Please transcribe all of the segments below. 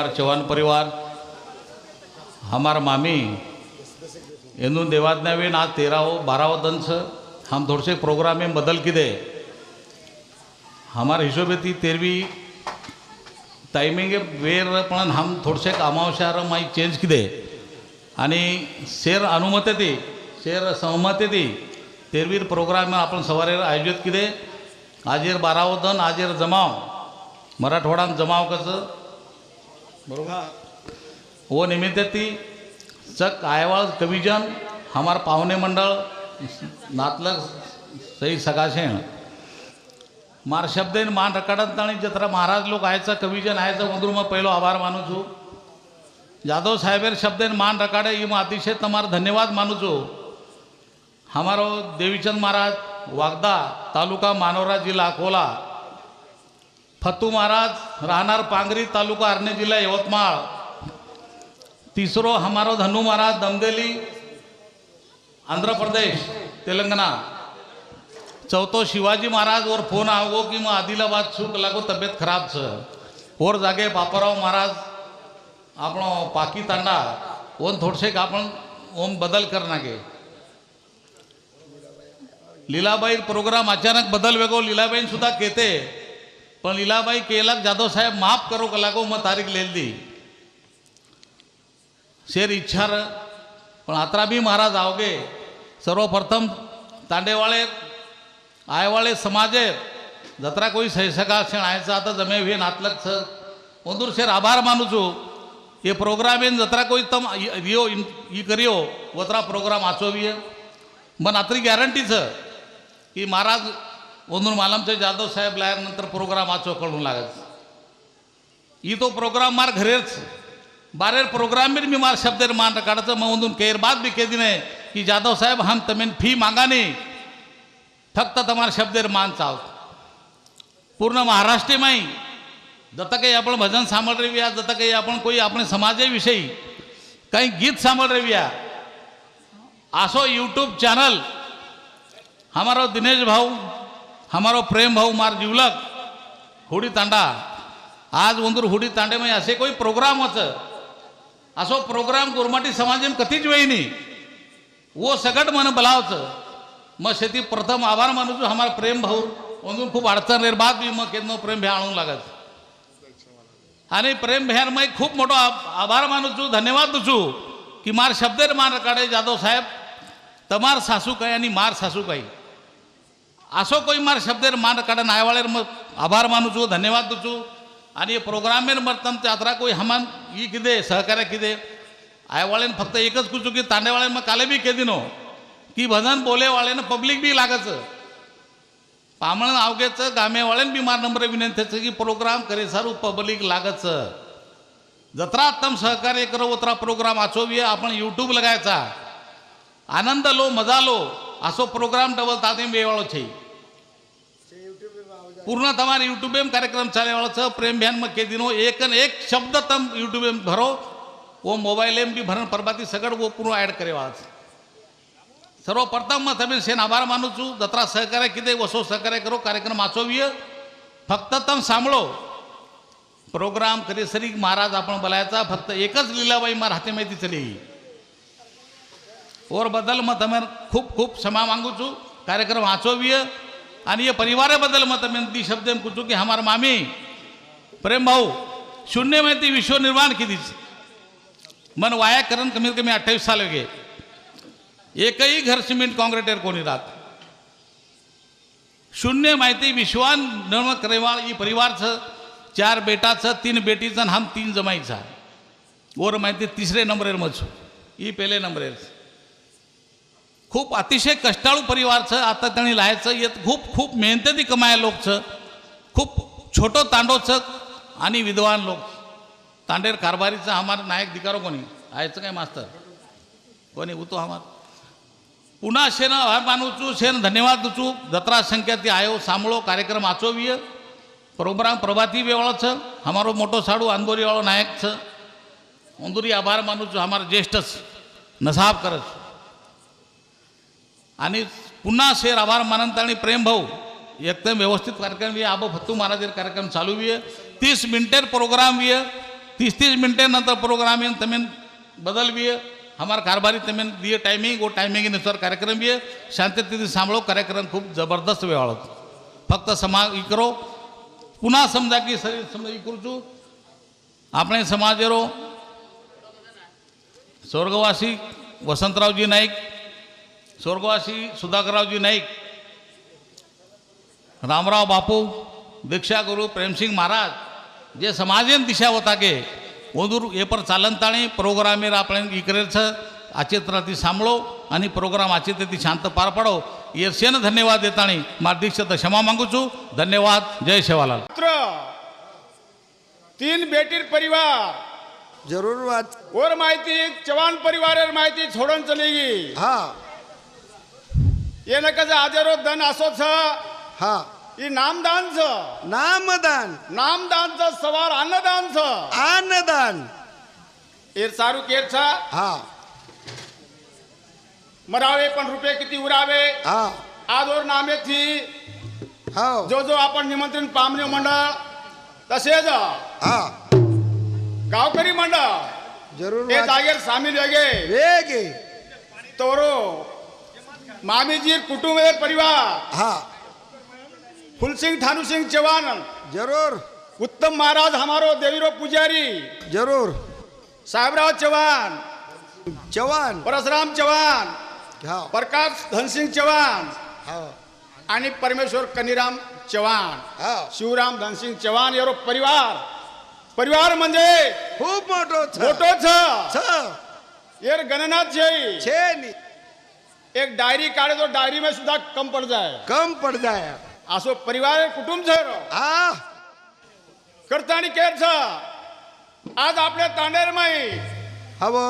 हमार चौहान परिवार हमार मामी एनू देवाज्ञावेन आज तेरावो बारावो दंस हम थोड़े से प्रोग्राम में बदल की दे। हमारा ती तेरवी टायमिंग वेर पण हम थोडसे कामावशार माई चेंज किदे आणि शेर अनुमत ती शेर सहमती ती तेरवीर प्रोग्राम आपण सवारे आयोजित किदे आजेर बारावो दन आजेर जमाव मराठवाडान जमाव कसं बरोबर? वो हो, निमित्ती सक आयवाल कविजन हमार पाहुणे मंडळ नातलग सई सकाशे मार शब्द मान रकाडत आणि जत्रा महाराज लोक आयचा कविजन आयचा मधुर मग पहिलो आभार मानू छू. जाधव साहेबेर शब्द मान रकाडे इम अतिशय तमार धन्यवाद मानू छू. हमारो देवीचंद महाराज वागदा तालुका मानोरा जिल्हा अकोला. फतू महाराज राहणार पांगरी तालुका अर्णे जिल्हा यवतमाळ. तिसरो हमारो धनु महाराज दमदेली आंध्र प्रदेश तेलंगणा. चौथो शिवाजी महाराज वर फोन आवगो की मग आदिलाबाद सुख लागो तब्येत खराब छ. वर जागे बापराव महाराज आपण पाकी तांडा ओन थोडसे आपण ओम बदल करणागे लीलाबाई प्रोग्राम अचानक बदल वेगो लीलाबाईन सुद्धा केते. पण लीलाबाई केलक जाधव साहेब माफ करो જાદવ સાહેબ तारीख કરો કલાકોમાં शेर इच्छा र पण પણ આત્રાબી महाराज આવગે. सर्वप्रथम तांडेवाळे आयवाळे समाजे जत्रा कोई सैसका क्षण आयचा आता जमे वे नातलक मंदूर शेर आभार मानू छू हे प्रोग्राम येईन जत्रा कोई तम यो ई करियो वतरा प्रोग्राम आचोवीए मन नात्री गॅरंटी छ की महाराज ಒಂದೂರು ಮಾಲಮ್ಚ जाधव साहेब लायनंतर प्रोग्राम आचो कळून लागत ही तो प्रोग्राम मार घरेच बारेर प्रोग्राम भी मार शब्द मान काढायचं मग ಒಂದೂರು केर बात भी कह दिने की जाधव साहेब हम तमेन फी मागाने फक्त तमार शब्देर मान चाल पूर्ण महाराष्ट्र माई जता काही आपण भजन सांभाळ रेव्या जता काही आपण कोई आपण समाजाविषयी काही गीत सांभाळ रेव्या असो यूट्यूब चॅनल हमारा दिनेश भाऊ हमारो प्रेम भाऊ मार जीवलक हुडी तांडा। आज ಒಂದೂರು हुडी तांडे में असे कोई प्रोग्राम होत असो प्रोग्राम गुरमाटी समाज कधीच वेळी वो सगट मन बलावचं। मग शेती प्रथम आभार मानूच हमारा प्रेम भाऊ। म्हणून खूप अडचण रेर बाद बी मग केदनो प्रेम भ्या आणून लागत। आणि प्रेम भ्यान मग खूप मोठो आभार मानूचो धन्यवाद दुचू की मार शब्द मान काढे जाधव साहेब तमार सासू काही आणि मार सासू काही আসো কই मान শব্দের মান কাটা आभार मानू মানুচু धन्यवाद দুচু आणि प्रोग्रामेर मरतम जात्रा कोई हमान ही किदे सहकार्य किदे? आयवाळेन फक्त एकच कुचू की तांडेवाळे मग काले बी केदिनो की भजन बोलेवाळेनं पब्लिक बी लागच. पामळ अवघेच गामेवाळेन बी मार नंबर विनंतीच की प्रोग्राम करे सारू पब्लिक लागच. जत्रा आत्तम सहकार्य करो उतरा प्रोग्राम आचोवी आपण यूट्यूब लगायचा. आनंद लो मजा लो. असो प्रोग्राम डबल ताते वेवाळो छे. पूर्ण तमार युट्यूब एम कार्यक्रम चालवायचं प्रेमभ्यान मग के दिनो एक न एक शब्द तम युट्यूब एम भरो व मोबाईल एम बी भरण परबाती सगळं व पूर्ण ॲड करेवाच सर्वप्रथम मग मी सेन आभार मानूचो दत्रा सहकार्य किती वसो सहकार्य करो कार्यक्रम आचोविय. फक्त तम सांभळो. प्रोग्राम कधी सरी महाराज आपण बोलायचा फक्त एकच लिलाबाई मार हाती माहिती चली. और बदल मग खूप खूप क्षमा मागूचू कार्यक्रम आचोविय. आणि ये परिवाराबद्दल मग मत ती शब्द एम कुचू की हमार मामी. प्रेम भाऊ शून्य माहिती विश्व निर्माण केलीच मन वाया करण कमीत कमी अठ्ठावीस साल गे एकही घर सिमेंट काँक्रिटेर कोणी राहत. शून्य माहिती विश्वान निर्माण करेवाळ ही परिवारचं चार बेटाचं तीन बेटीचं आणि हम तीन जमाईचा वर माहिती तिसरे नंबरेर मजू. ही पहिले नंबरेर. खूप अतिशय कष्टाळू परिवारचं आता त्यांनी लाहायचं येत खूप खूप मेहनती कमाया लोकचं खूप छोटो तांडोचं आणि विद्वान लोक. तांडेर कारभारीचं हमार नायक दिकारो कोणी? आयचं काय मास्तर? कोणी? उतो हमार. पुन्हा शेन आभार मानूचू शेन धन्यवाद दुचू. जत्रा संख्या ती आयो सांभळो कार्यक्रम आचोविय. प्रोग्राम प्रभाती वेवाळाचं हमारो मोठो साडू अंदोरीवाळो नायकचं. अंदुरी आभार मानूचू हमार ज्येष्ठच नसाब करत आणि पुन्हा शेर आभार मानंत आणि प्रेम भाऊ एकदम व्यवस्थित कार्यक्रम वि आबो फत्तू महाराजेर कार्यक्रम चालू वि तीस मिनटेर प्रोग्राम वि तीस तीस मिनटे नंतर प्रोग्राम येईन तमेन बदल वि हमार कारभारी तमेन दिये टायमिंग वो टायमिंगनुसार कार्यक्रम वि शांततेने सांभाळो कार्यक्रम खूप जबरदस्त वेळ होतो फक्त समा इकरो पुन्हा समजा की सर समजा इकरूचू आपण समाजेरो स्वर्गवासी वसंतरावजी नाईक स्वर्गवासी सुधाकररावजी नाईक रामराव बापू दीक्षागुरु प्रेमसिंग महाराज जे समाजेन दिशा होता के ओदूर हे पर चालनताणी प्रोग्रामेर आपण इकरेच आचित्राती सांभाळो आणि प्रोग्राम आचित्राती शांत पार पाडो येसेन धन्यवाद देताणी मार्दिक्षत क्षमा मागू છું धन्यवाद. जय शेवालाल. तीन बेटीर परिवार. जरूर वाच. और माहिती चव्हाण परिवारेर माहिती छोडून चली गी हा. ಏನಕ್ಕದ ಆದಿರೋ ದನ್ ಅಸೋಸ हा. ಈ ನಾಮದಾನ್ಸ नामदान. सवार अन्नदान ಅನ್ನದಾನ್ಸ आनदान इर सारू केर छा हा. मरावे पण रुपये किती उरावे? हा. आदोर नामे थी. हा. जो जो आपण निमंत्रण पामने मंडळ तसेच हा. गावकरी मंडळ जरूर हे वाच- जागेर सामील वेगे. वेग. तोरो मामीजी कुटुंब परिवार। हा। फुलसिंग थानुसिंग चव्हाण जरूर। उत्तम महाराज हमारो देवीरो पुजारी। जरूर। साहेबराव चव्हाण जवान। परशुराम चव्हाण हा। प्रकाश धनसिंग चव्हाण हा। आणि परमेश्वर कनिराम चव्हाण हा। शिवराम धनसिंग चव्हाण यारो परिवार। परिवार म्हणजे खूप मोठो मोठो छ। छ। यार गणनाथ जय। छे नि। एक डायरी काढे तो डायरी में सुद्धा कम पड़ जाए कम पड जाय. असो परिवार कुटुंब छ रो. हा करतानी केर छ आज आपल्या तांडेर माई. हवो.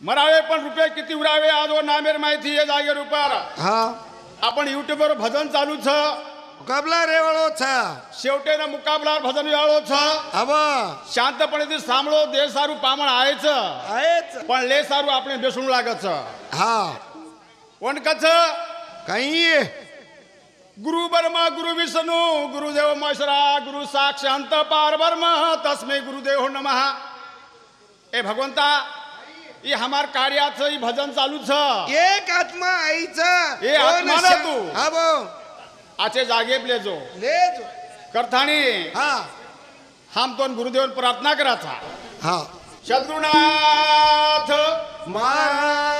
मरावे पण रुपये किती उरावे आज व नामेर माहिती हे जागेर उपार. हा. आपण युट्यूबवर भजन चालू छ कबला रेवळो छ शेवटेनं मुकाबला भजन वेळो छ हवो शांतपणे ती सांभाळो देह सारू पामण आहेच आहेच पण ले सारू આપણે બેસણું લાગે છે हा કોણ કચ્છ काही गुरु ब्रह्मा गुरु विष्णू गुरुदेव महेश्वरा गुरु साक्षांत पार ब्रह्म तस्मै गुरुदेव नमः ए भगवंता हे हमार कार्याचं ही भजन चालू छ एक आत्मा आईच ए आत्मा ना तू. हवो आचे जागे प्लेजो. ले जो. करतानी हा. हम दोन गुरुदेवन प्रार्थना कराचा. हा. सद्गुरुनाथ महाराज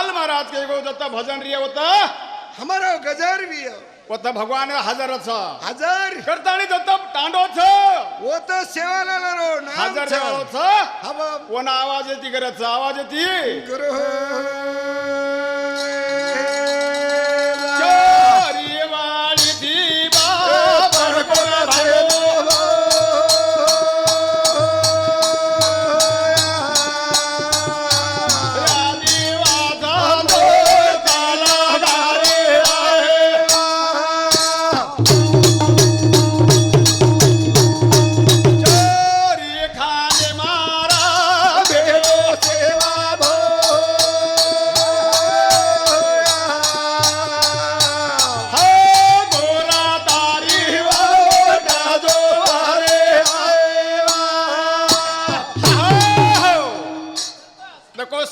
सेवालाल महाराज के गो दत्त भजन रिय होत हमारो गजर भी हो. होत भगवान हजरच हजार। करतानी दत्त तांडवच वो तो सेवाला रो नाम हजर छ. देवाच हा बाप. कोणा आवाज येते करत आवाज येते गुरु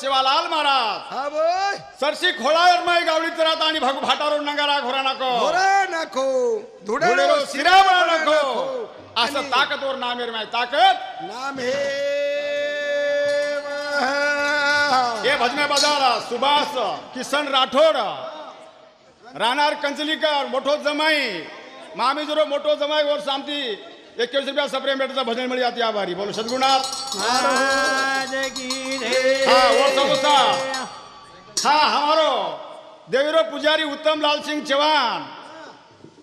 शिवालाल महाराज. हा बोय सरशी खोळावर माई गावडी तरात आणि भगू भाटारो नंगारा घोरा नको. होरा नाखो धुडेरो शिराबा नको. असं ताकदवर नामेर माय ताकद. नाम हे हे भजने बाजारा सुभाष किसन राठोड राहणार कंचलीकर मोठो जमाई मामी जरो मोठो जमाई वर सामती एकवीस रुपया सप्रेम मेटचा भजन मिळी जाते आभारी बोलो सद्गुणात हा वर समोसा हा हमारो. देवीरो पुजारी उत्तम लाल सिंह चौहान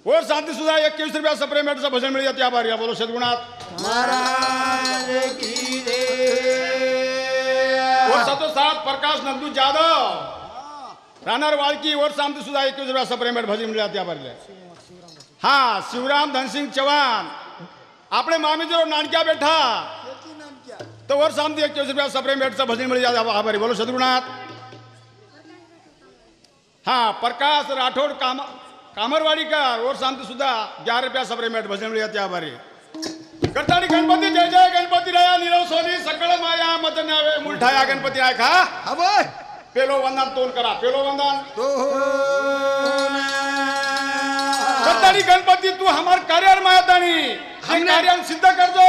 और शांती सुद्धा एकवीस रुपया सप्रेम मेटचा भजन मिळी जाते आभारी बोलो सद्गुणात वर सतो सात प्रकाश नंदू जाधव. राहणार वाळकी वर शांती सुद्धा एकवीस रुपया सप्रेम भेट भजन मिळी जाते आभारी हा शिवराम धनसिंग चव्हाण. આપણે મામી જો નાનક્યા બેઠા તો વર્ષ આમથી એકવીસ રૂપિયા સપરે બેઠતા ભજન મળી જાય આભારી બોલો શત્રુનાથ હા પ્રકાશ રાઠોડ કામ કામરવાડી કાર ઓર શાંતિ સુધા અગિયાર રૂપિયા સપરે મેટ ભજન મળી ત્યાં ભારી કરતાની ગણપતિ જય જય ગણપતિ રહ્યા નીરવ સોની સકળ માયા મદન આવે મુલઠાયા ગણપતિ આખા હવે પેલો વંદન તોલ કરા પેલો વંદન તો ताणी गणपति तू हमार कार्यान माया हम कार्यान सिद्ध करजो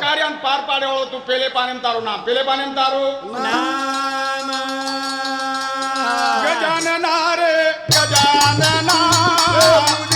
कार्यान पार पाडे हो तू पेले पाने तारो ना पेले पाने तारो नारे रे नारे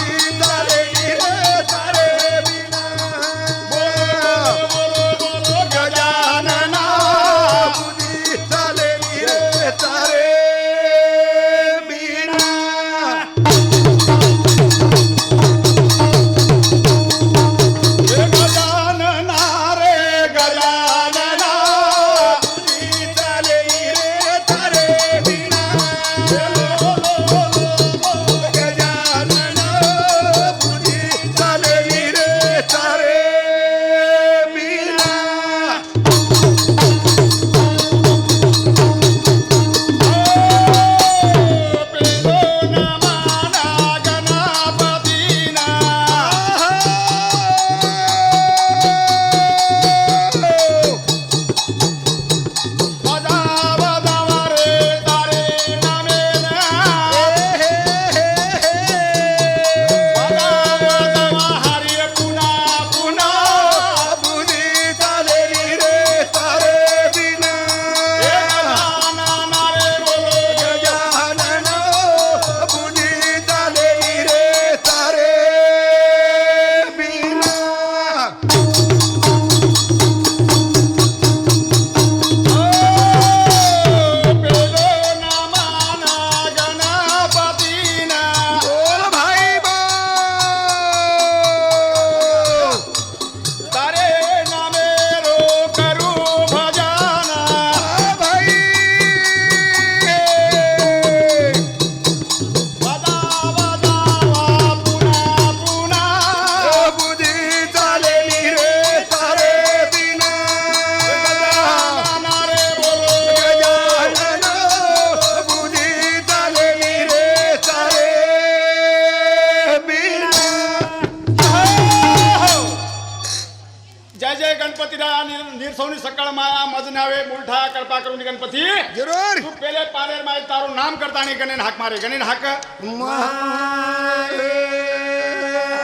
જરૂર તું પેલે પાનેર માં તારું નામ કરતા નહીં ગણે હાક મારે ગણે હાક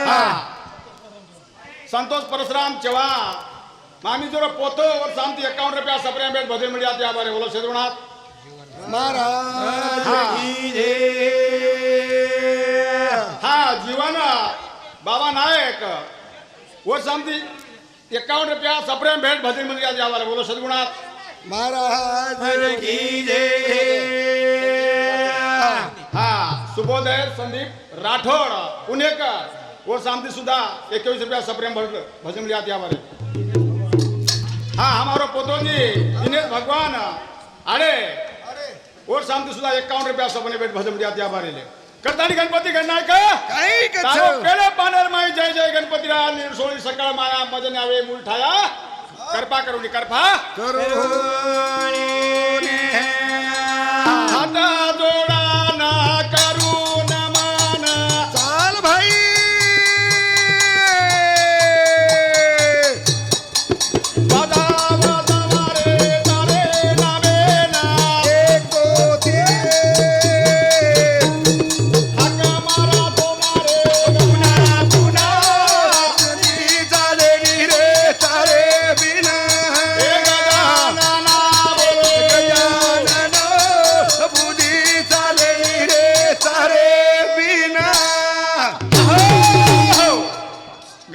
હા સંતોષ પરશુરામ ચૌહાણ મામી જોડે પોતો ઓર શાંતિ એકાવન રૂપિયા સપ્રે બેટ બધે મળ્યા ત્યાં બારે બોલો સેદુનાથ महाराज हा. की जय. हा जीवन बाबा नायक वर समती एकावन्न रुपया सप्रेम भेट भजन मध्ये महाराज की जय. हा सुबोधय संदीप राठोड पुणेकर वर सामती सुद्धा एकवीस रुपया सप्रेम भजन भजनमध्ये आज यावाले हा हमारो पोतोजी दिनेश भगवान अरे और सामती सुद्धा एकावन्न रुपया सपने भेट भजनमध्ये आज यावाले करतानी गणपती गणनाय का पेले पानर माई जय जय गणपती राया निर्सोळी सकाळ माया मजन यावे मूल कृपा करू करपा. करू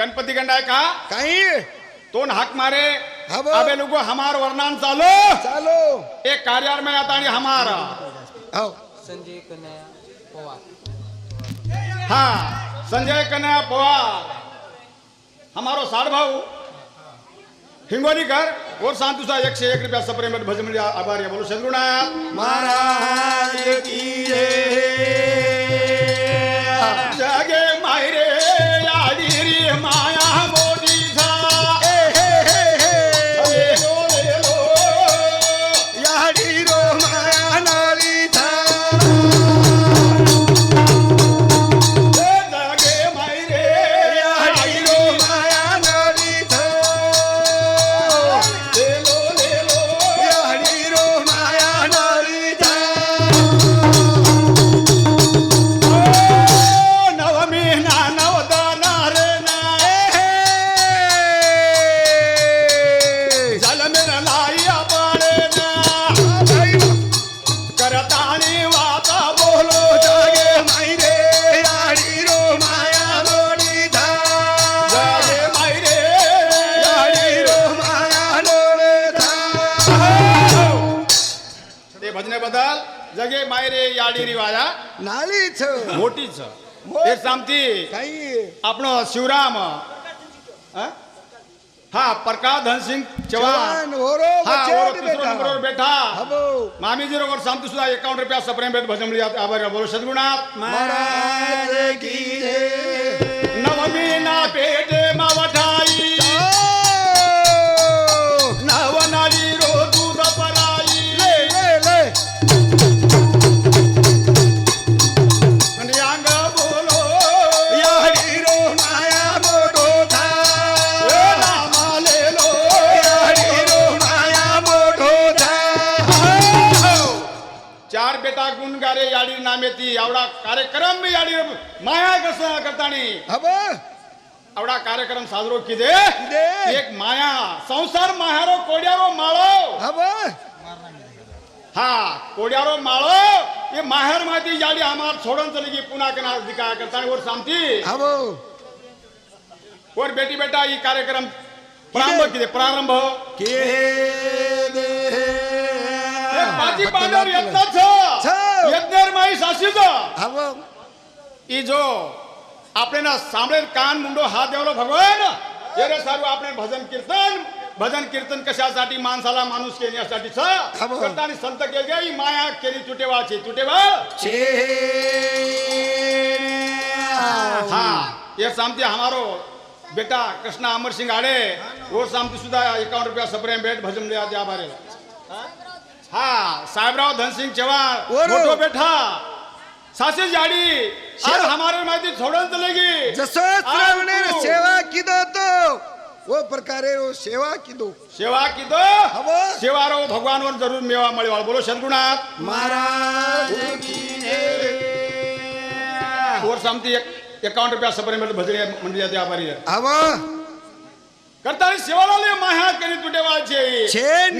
गणपती गंडाय का? काही? तोन हाक मारे. हा बा. अबे लोगो हमार वर्णन चालो. चालो. एक कार्यार में आता आणि हमारा. हो. संजय कन्या पवार. हा संजय कन्या पवार. हमारो साड भाऊ. हिंगोलीकर और सांतुसा एकशे एक रुपया सप्रेम भजन म्हणजे आभारी आहे. बोलो सद्गुणात महाराज की जय। હતી કઈ આપણો શિવરામ હા પ્રકાશ ધનસિંહ ચૌહાણ બેઠા મામીજી રોગર શાંતિ સુધા એકાવન રૂપિયા સપ્રેમ ભેટ ભજમળી આભાર બોલો સદગુણાથ મહારાજ કી નવમી ના પેટે માં વઠા एवढा कार्यक्रम मी माया कसं करतानी. एवढा कार्यक्रम साजरो किदे एक माया संसार माहारो कोड्यारो माळो. हा कोड्यारो माळो. हे माहेर माती याडी आम्हाला सोडून चली की पुन्हा कना अधिकार करतानी वर सांगती. वर बेटी बेटा ही कार्यक्रम प्रारंभ किदे प्रारंभ. के दे એક પાછી પાડર યજ્ઞ છ छ. યજ્ઞર માઈ સાસી છ हब ઈ જો આપણે ના સાંભળે કાન મુંડો હાથ દેવલો ભગવાન એરે સારું આપણે ભજન કીર્તન भजन कीर्तन कशासाठी माणसाला माणूस केण्यासाठी छ खबर. करताना संत केली ही माया केली तुटेवाची तुटेवा छे हा ये सामती हमारो बेटा कृष्णा अमर सिंह आडे वो सामती सुद्धा एकावन्न रुपया सप्रेम भेट भजन लिया त्या बारे हा साहेबराव धनसिंग चव्हाण ओरो. मोठो बेटा सासे जाडी आज हमारे माहिती छोडून चलेगी जसं श्रावणे सेवा किदो तो वो प्रकारे वो सेवा किदो सेवा किदो हव सेवा रो भगवान वर जरूर मेवा मळी बोलो सद्गुणात महाराज वर सामती एक एकावन्न रुपया सप्रेम भेट भजन मंडळी त्या बारी हव करताना सेवाला माह्या करी तुटेवाचे छे नि-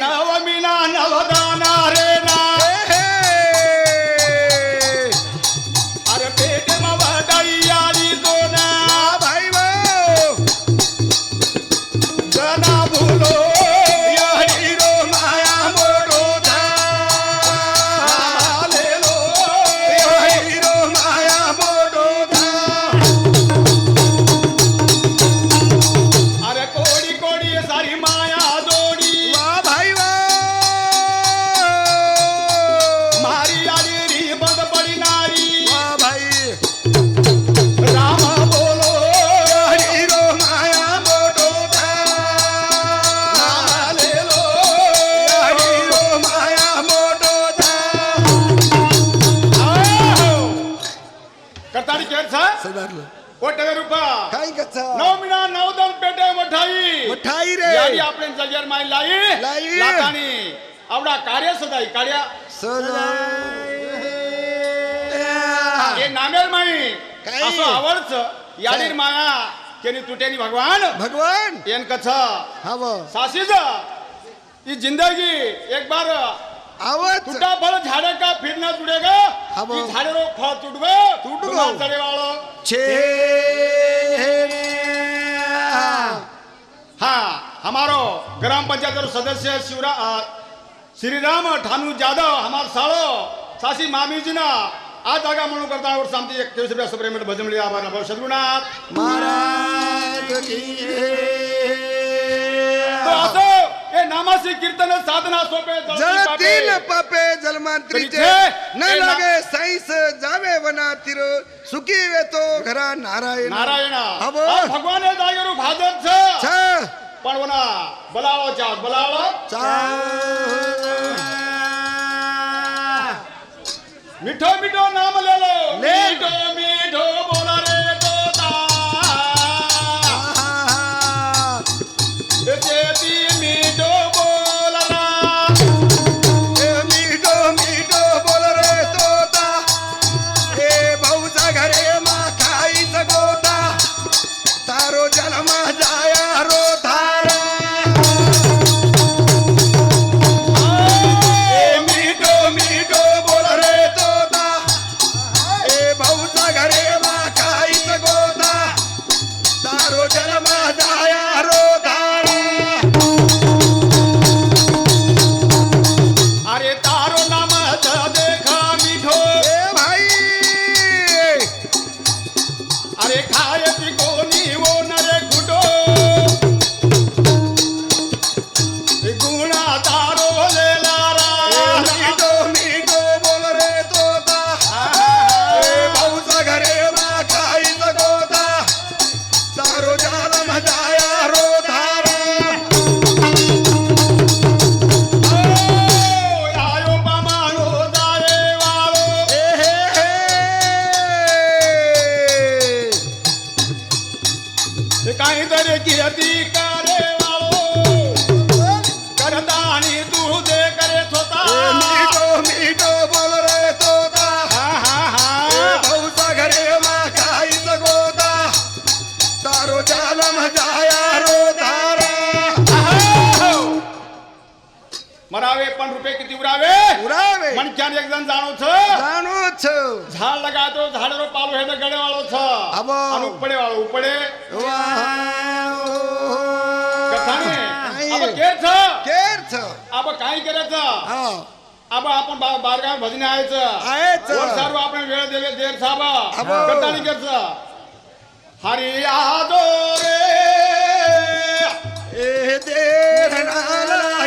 કાઈ? असो आवडच याडीर माया केनी तुटेनी भगवान. भगवान! एन कछ हव सासीज ई जिंदगी एक बार. आवत! टूटा फळ झाडे का फिरना जुडेगा हा बा. ई झाडे रो फळ तुटवे तुटगो. चढे वाळो छे हा हमारो ग्राम पंचायत रो सदस्य शिवरा श्रीराम ठानू जाधव हमार साळो सासी मामीजी ना आ जागा म्हणून करता और शांती एक तेवीस रुपया सुप्रीमेंट भजमली आभार नभो सद्गुणात महाराज की तो असो हे नामासी कीर्तन साधना सोपे जळती जळतील पापे. पापे जलमांत्रीचे तरीचे न हे ना- लागे साईस जावे वना तिर सुखी वेतो घरा नारायण नारायण हव आ भगवान हे जागेरू भाजप छ छ मिठो मिठो नाम ले लो ले. मिठो मिठो बोला मरावे पण रुपये किती उरावे? उरावे. मनक्यान एक जण जाणो छ जाणू छ झाड लगातो झाड रो पालो हे गडे वाळो छ अबो. उपडे. वाळो उपडे कथाने अब अब काय करायचं? हा. अब आपण बारगाव भजने सर्व आपण वेळ देर. कटाणी करचं हरी आदो रे. देर नाला